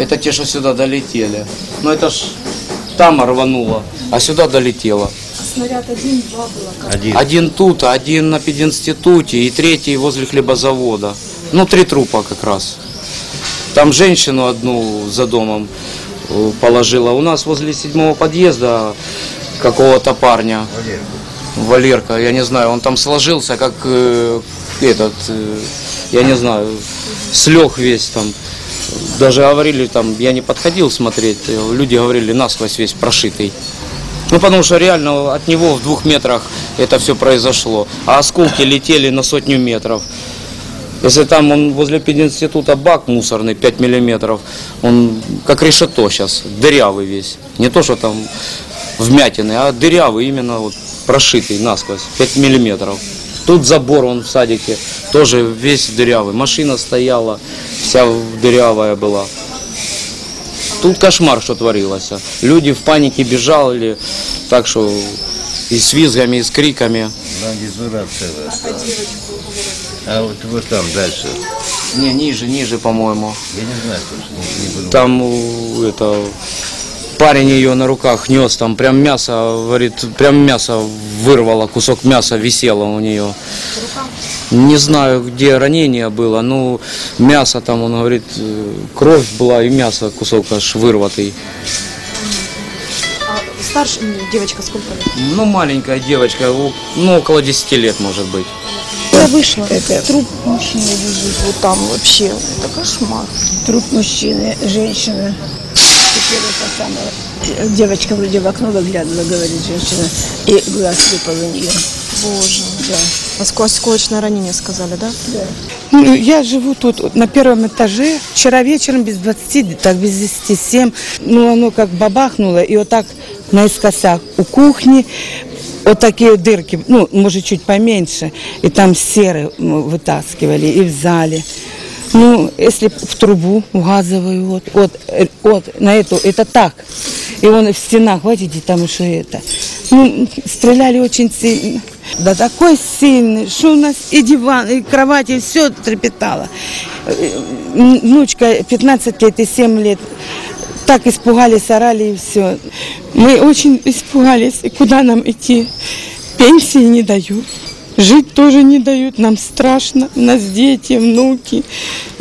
Это те, что сюда долетели. Но это ж там рвануло, а сюда долетело. Снаряд один, два было. как? Один. Один тут, один на пединституте и третий возле хлебозавода. Ну, три трупа как раз. Там женщину одну за домом э, положила. У нас возле седьмого подъезда какого-то парня, Валерка, я не знаю, он там сложился, как э, этот, э, я не знаю, слег весь там. Даже говорили там, я не подходил смотреть, э, люди говорили насквозь весь прошитый. Ну, потому что реально от него в двух метрах это все произошло. А осколки летели на сотню метров. Если там он возле пединститута бак мусорный 5 миллиметров, он как решето сейчас, дырявый весь. Не то, что там вмятины, а дырявый именно вот прошитый насквозь, 5 миллиметров. Тут забор он в садике, тоже весь дырявый. Машина стояла, вся дырявая была. Тут кошмар, что творилось. Люди в панике бежали, так что и с визгами, и с криками. Там осталась. А вот вот там дальше. Не, ниже, ниже, по-моему. Я не знаю, слушай, не, не буду. Там это парень ее на руках нес, там прям мясо, говорит, прям мясо вырвало, кусок мяса висело у нее. Не знаю, где ранение было, ну мясо там, он говорит, кровь была и мясо, кусок аж вырватый. А старше девочка сколько лет? Ну, маленькая девочка, ну, около 10 лет, может быть. Я вышла. Труп мужчины лежит вот там вообще. Это кошмар. Труп мужчины, женщины. Это самое. Девочка вроде в окно выглядывала, говорит женщина, и глаз выпал у нее. Боже. Да. Оскол- Осколочное ранение сказали, да? Ну, я живу тут на первом этаже. Вчера вечером без 20, так без 10, 7. Ну, оно как бабахнуло, и вот так наискосок у кухни вот такие дырки, ну, может, чуть поменьше, и там серы вытаскивали, и в зале. Ну, если в трубу, в газовую, вот, вот, э, вот, на эту, это так. И он в стенах, вот видите, там еще это. Ну, стреляли очень сильно. Да такой сильный, что у нас и диван, и кровать, и все трепетало. Э, Внучка 15 лет и 7 лет. Так испугались, орали и все. Мы очень испугались, и куда нам идти? Пенсии не дают. Жить тоже не дают, нам страшно, у нас дети, внуки.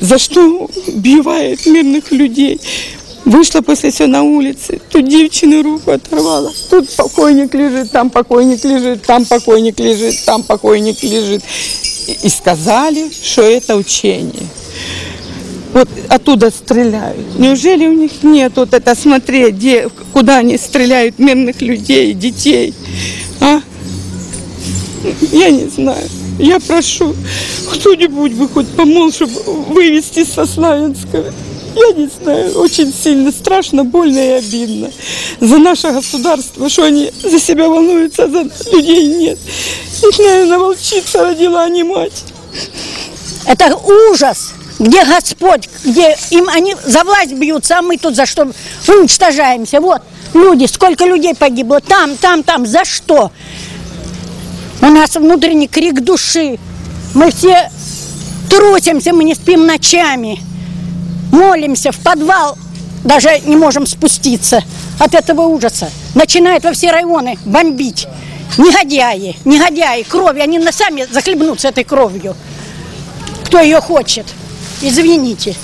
За что убивают мирных людей? Вышла после все на улице, тут девчины руку оторвала, тут покойник лежит, там покойник лежит, там покойник лежит, там покойник лежит. И сказали, что это учение. Вот оттуда стреляют. Неужели у них нет вот это смотреть, где, куда они стреляют мирных людей, детей? А? Я не знаю. Я прошу, кто-нибудь бы хоть помог, чтобы вывести со Славянского. Я не знаю, очень сильно страшно, больно и обидно. За наше государство, что они за себя волнуются, а за людей нет. Их, наверное, волчица родила, а не мать. Это ужас. Где Господь, где им они за власть бьются, а мы тут за что уничтожаемся. Вот люди, сколько людей погибло, там, там, там, за что? У нас внутренний крик души. Мы все трусимся, мы не спим ночами. Молимся в подвал, даже не можем спуститься от этого ужаса. Начинают во все районы бомбить. Негодяи, негодяи, кровью, они на сами захлебнутся этой кровью. Кто ее хочет? Извините.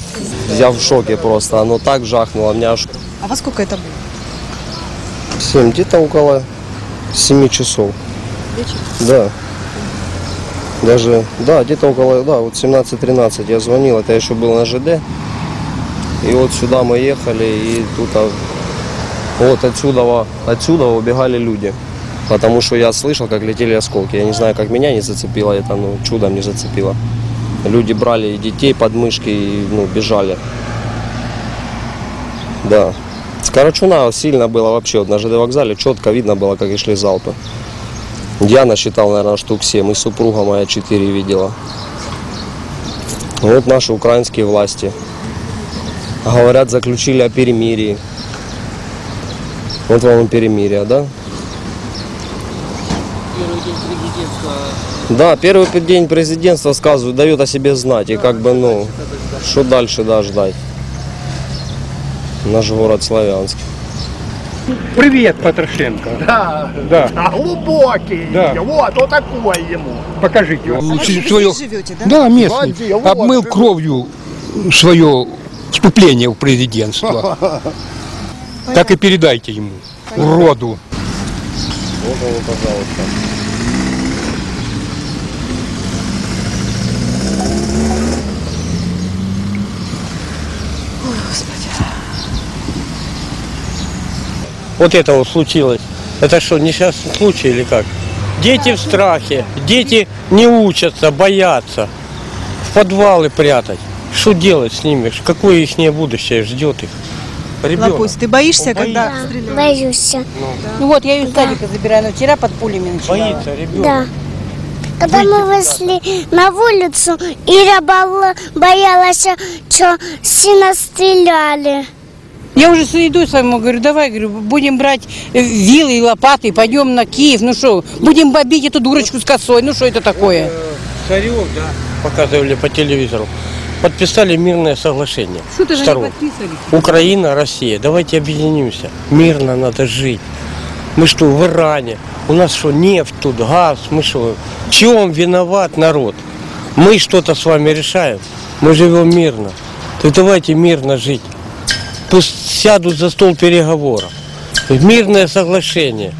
Я в шоке просто, оно так жахнуло, меня аж А во сколько это было? 7, где-то около 7 часов. Вечер? Да. Даже, да, где-то около, да, вот 17-13 я звонил, это я еще был на ЖД. И вот сюда мы ехали, и тут а, вот отсюда, отсюда убегали люди. Потому что я слышал, как летели осколки. Я не знаю, как меня не зацепило это, ну, чудом не зацепило. Люди брали детей под мышки и ну, бежали. Да. С Карачуна сильно было вообще. Вот на ЖД вокзале четко видно было, как и шли залпы. Я насчитал, наверное, штук 7. И супруга моя 4 видела. Вот наши украинские власти. Говорят, заключили о перемирии. Вот вам и перемирие, да? Да, первый день президентства сказывают, дает о себе знать. И как бы, ну, что дальше, да, ждать. наш город Славянск. Привет, Патрушенко. Да, Да, а глубокий. Да. Вот, вот такой ему. покажите. его. свое, живете, да? да, местный, Где? Вот, обмыл живет. кровью свое вступление в президентство. Так и передайте ему, уроду. Вот он, пожалуйста. Вот это вот случилось. Это что, несчастный случай или как? Дети в страхе, дети не учатся, боятся. В подвалы прятать. Что делать с ними? Какое их будущее ждет их? Ребенок. Лапусь, ты боишься, Он когда боится. стреляют? Боюсь. Ну вот, я ее из садика забираю, но вчера под пулями начала. Боится ребенок. Да. Когда мы вышли на улицу, Ира боялась, что сильно стреляли. Я уже иду своему, говорю, давай, говорю, будем брать э, вилы и лопаты, пойдем на Киев, ну что, будем бомбить эту дурочку с косой, ну что это такое? Царев, да, показывали по телевизору, подписали мирное соглашение. Что-то же не Сторон. подписывали. Украина, Россия, давайте объединимся. Мирно надо жить. Мы что, в Иране? У нас что, нефть тут, газ? Мы что? В чем виноват народ? Мы что-то с вами решаем. Мы живем мирно. Так давайте мирно жить. Пусть сядут за стол переговоров. Мирное соглашение.